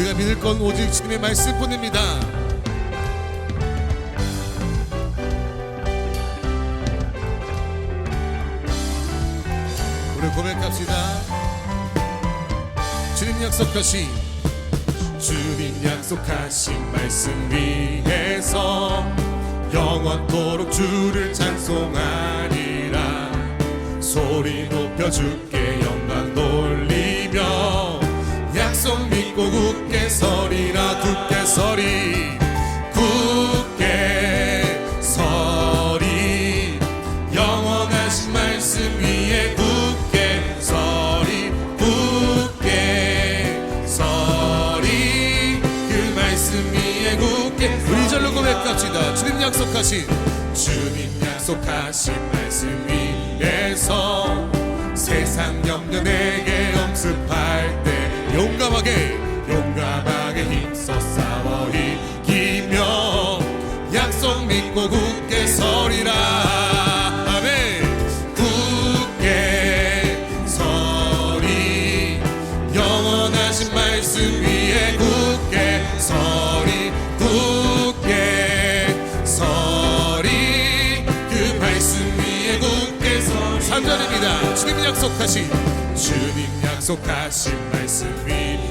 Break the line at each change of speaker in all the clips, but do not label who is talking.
우리가 믿을 건 오직 주님의 말씀뿐입니다. 우리 고백합시다. 주님 약속하신 주님 약속하신 말씀 위에서 영원토록 주를 찬송하리라 소리 높여 주께 영광 돌리며 약속 믿고 굳게 서리라 굳게 서리 굳게 서리 영원하신 말씀 위에 굳게 서리 굳게 서리 그 말씀 위에 굳게 우리 절로 고백합시다. 주님 약속하신 주님 약속하신 말씀 위에서 세상 염려 내게 엄습할 때 용감하게 용감하게 힘써 싸워 이기며 약속 믿고 굳게 서리라. 아멘. 굳게 서리. 영원하신 말씀 위에 굳게 서리. 굳게 서리. 그 말씀 위에 굳게 서리. 3절입니다. 주님 약속하신 주님 약속하신 말씀 위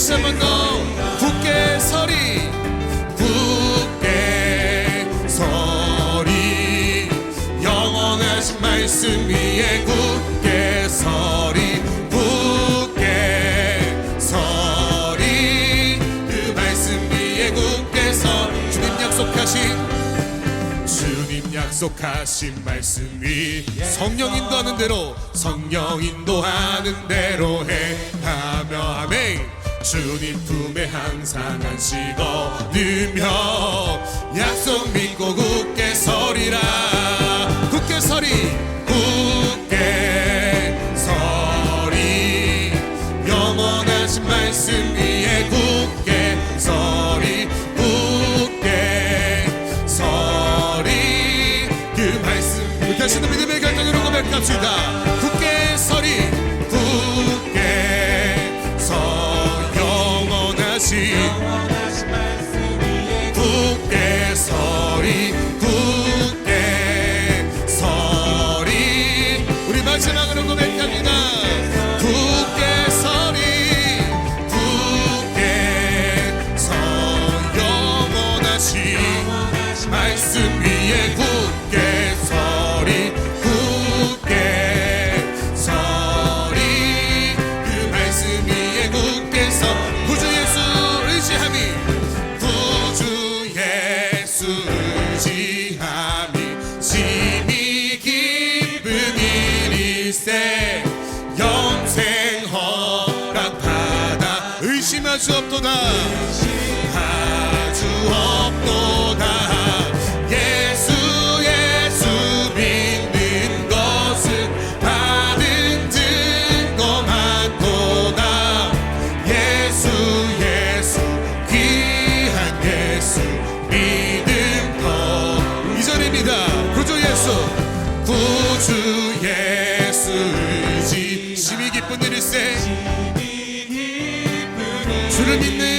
다시 한번 더 굳게 서리 굳게 서리. 영원하신 말씀 위에 굳게 서리 굳게 서리. 그 말씀 위에 굳게 서리 주님 약속하신 주님 약속하신 말씀 위. 성령 인도하는 대로 성령 인도하는 대로 아멘 주님 품에 항상 안식 얻으며 약속 믿고 굳게 서리라. 굳게 서리 주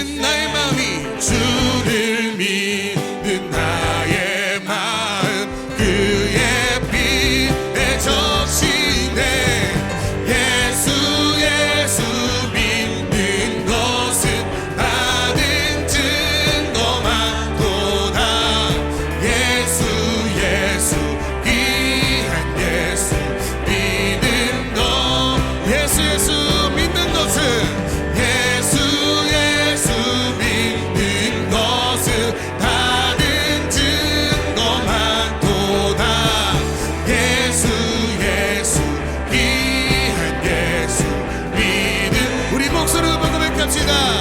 ചെയ്യുക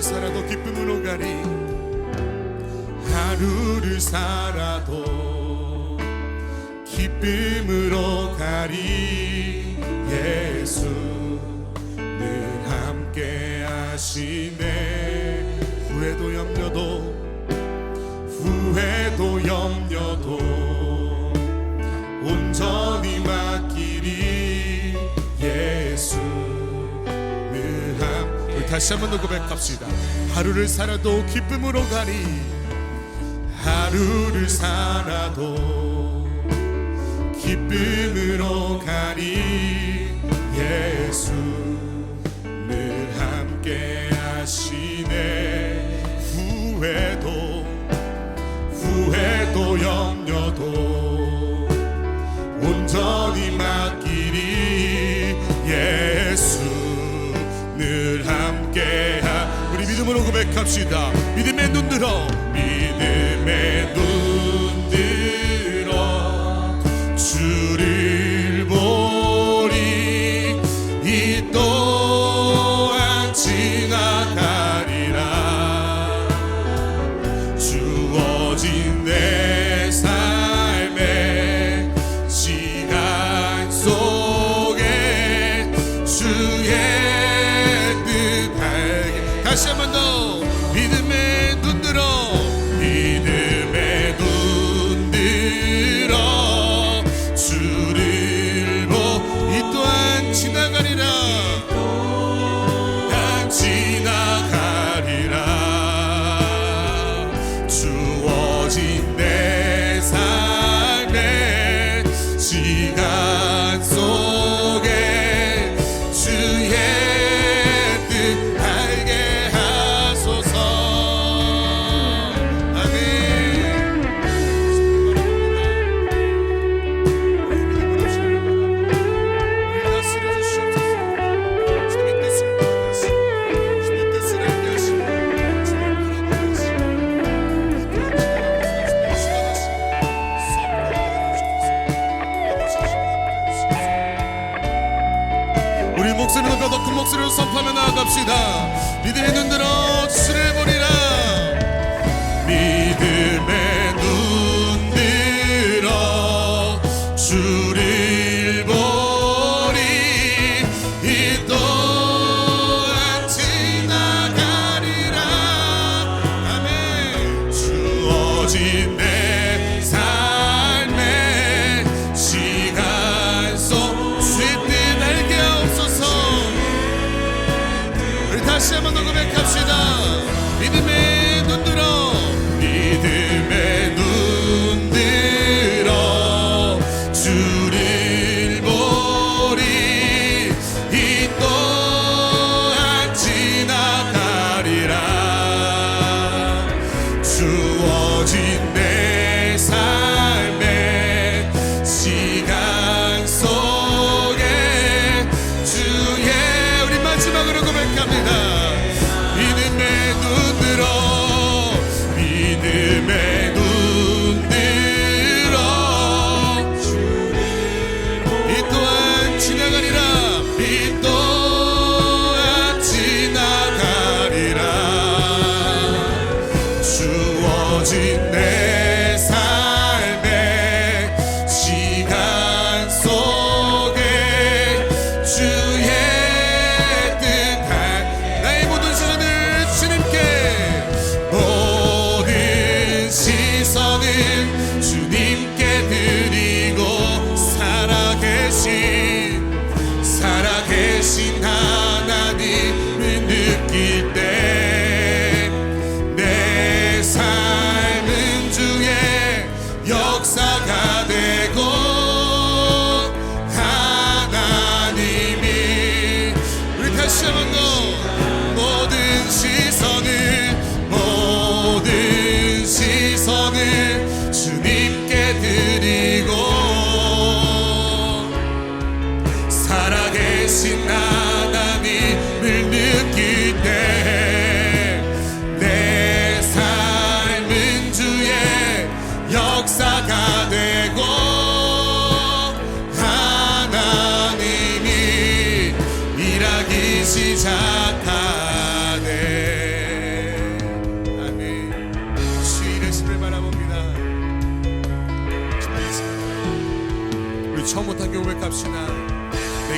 하루를 살아도 기쁨은 오가리. 하루를 살아도 기쁨으로 가리. 예수 늘 함께 하시네 후회도 염려도 후회도 염려도 다시 한번 고백합시다. 하루를 살아도 기쁨으로 가리. 하루를 살아도 기쁨으로 가리. 예수 늘 함께 하시네. 후회도 후회도 염려도 온전히 맞. 함께 우리 믿음으로 고백합시다. 믿음의 눈 들어. 믿음의 눈. 주를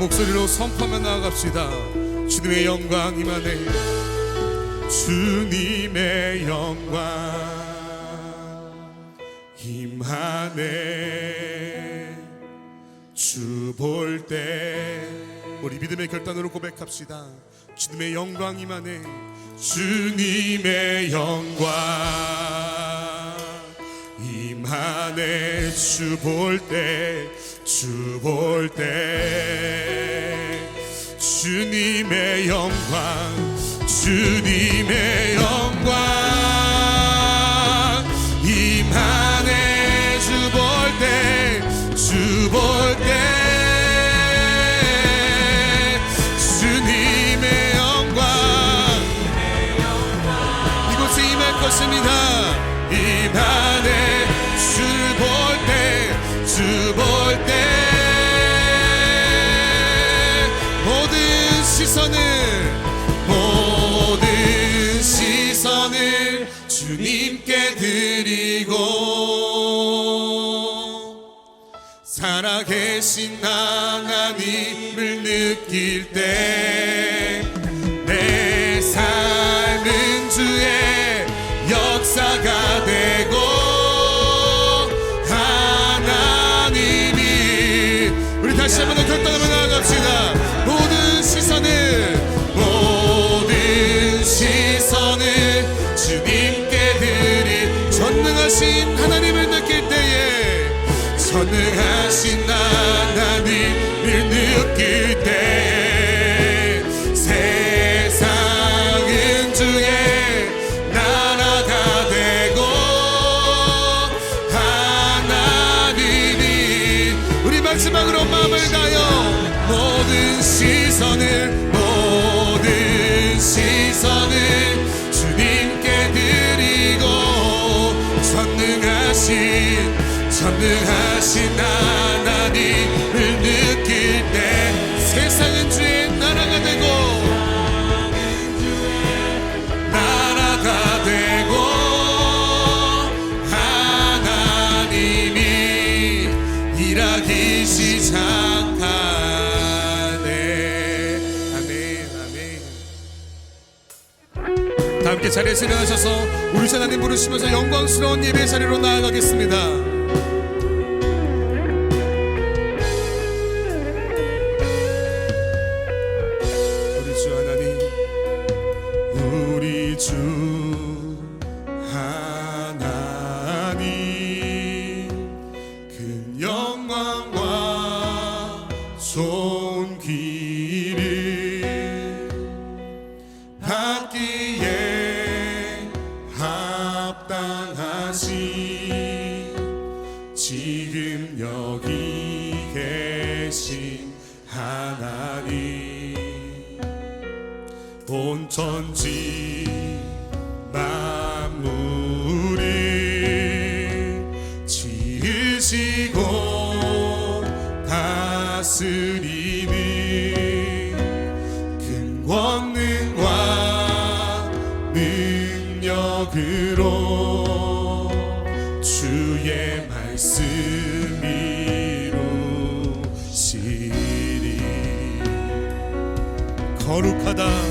목소리로 선포하며 나아갑시다. 주님의 영광 임하네 주님의 영광 임하네 주 볼 때 우리 믿음의 결단으로 고백합시다. 주님의 영광 임하네 주님의 영광 임하네 주 볼 때 주 볼 때. 주님의 영광 주님의 영광 느낄 때 내 삶은 주의 역사가 되고 하나님이 우리 다시 한번 더 결단하며 나아갑시다. 모든 시선을 모든 시선을 주님께 드리 전능하신 하나님을 느낄 때에 전능하신 하나 전능하신 하나 자리에서 일어나셔서 우리 주 하나님 부르시면서 영광스러운 예배 자리로 나아가겠습니다 힘이 큰 권능과 능력으로 주의 말씀 이루시리. 거룩하다.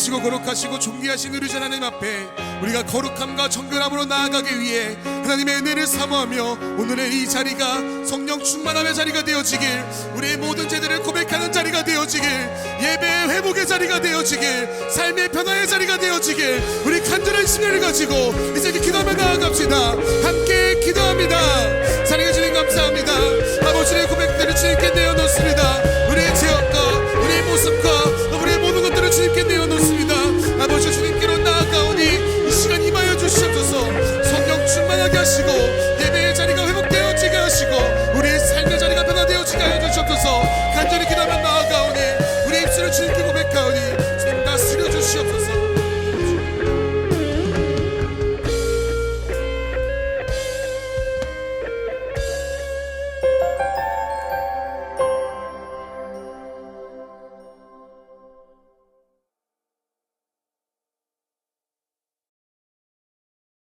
되시고 거룩하시고 존귀하신 우리 전 하나님 앞에 우리가 거룩함과 정결함으로 나아가기 위해 하나님의 은혜를 사모하며 오늘의 이 자리가 성령 충만함의 자리가 되어지길 우리의 모든 죄들을 고백하는 자리가 되어지길 예배의 회복의 자리가 되어지길 삶의 변화의 자리가 되어지길 우리 간절한 심령을 가지고 이제 기도하며 나아갑시다. 함께 기도합니다. 사랑해 주님 감사합니다. 아버지의 고백들을 주님께 내어놓습니다. 우리의 죄악과 우리의 모습과 우리의 모든 것들을 주님께 내어놓습니다 하시고 예배의 자리가 회복되어지게 하시고 우리의 삶의 자리가 변화되어지게 하여 주옵소서. 간절히